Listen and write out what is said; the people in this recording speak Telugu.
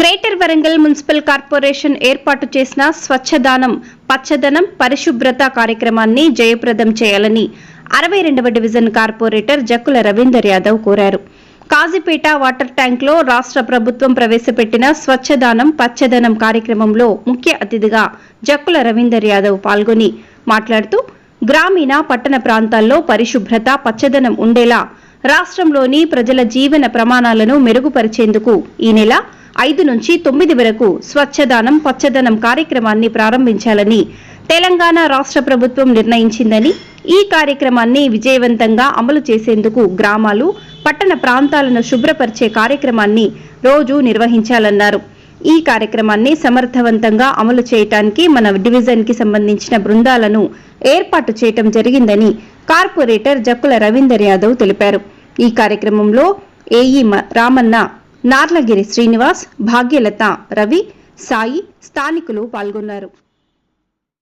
గ్రేటర్ వరంగల్ మున్సిపల్ కార్పొరేషన్ ఏర్పాటు చేసిన స్వచ్ఛదానం పచ్చదనం పరిశుభ్రత కార్యక్రమాన్ని జయప్రదం చేయాలని అరవై రెండవ డివిజన్ కార్పొరేటర్ జక్కుల రవీందర్ యాదవ్ కోరారు. కాజీపేట వాటర్ ట్యాంక్లో రాష్ట్ర ప్రభుత్వం ప్రవేశపెట్టిన స్వచ్ఛదానం పచ్చదనం కార్యక్రమంలో ముఖ్య అతిథిగా జక్కుల రవీందర్ యాదవ్ పాల్గొని మాట్లాడుతూ గ్రామీణ పట్టణ ప్రాంతాల్లో పరిశుభ్రత పచ్చదనం ఉండేలా రాష్ట్రంలోని ప్రజల జీవన ప్రమాణాలను మెరుగుపరిచేందుకు ఈ నెల ఐదు నుంచి తొమ్మిది వరకు స్వచ్ఛదానం పచ్చదనం కార్యక్రమాన్ని ప్రారంభించాలని తెలంగాణ రాష్ట్ర ప్రభుత్వం నిర్ణయించిందని ఈ కార్యక్రమాన్ని విజయవంతంగా అమలు చేసేందుకు గ్రామాలు పట్టణ ప్రాంతాలను శుభ్రపరిచే కార్యక్రమాన్ని రోజు నిర్వహించాలన్నారు. ఈ కార్యక్రమాన్ని సమర్థవంతంగా అమలు చేయటానికి మన డివిజన్కి సంబంధించిన బృందాలను ఏర్పాటు చేయటం జరిగిందని కార్పొరేటర్ జక్కుల రవీందర్ యాదవ్ తెలిపారు. ఈ కార్యక్రమంలో ఏఈ మ- రామన్న నార్లగిరి శ్రీనివాస్ భాగ్యలత రవి సాయి స్థానికులు పాల్గొన్నారు.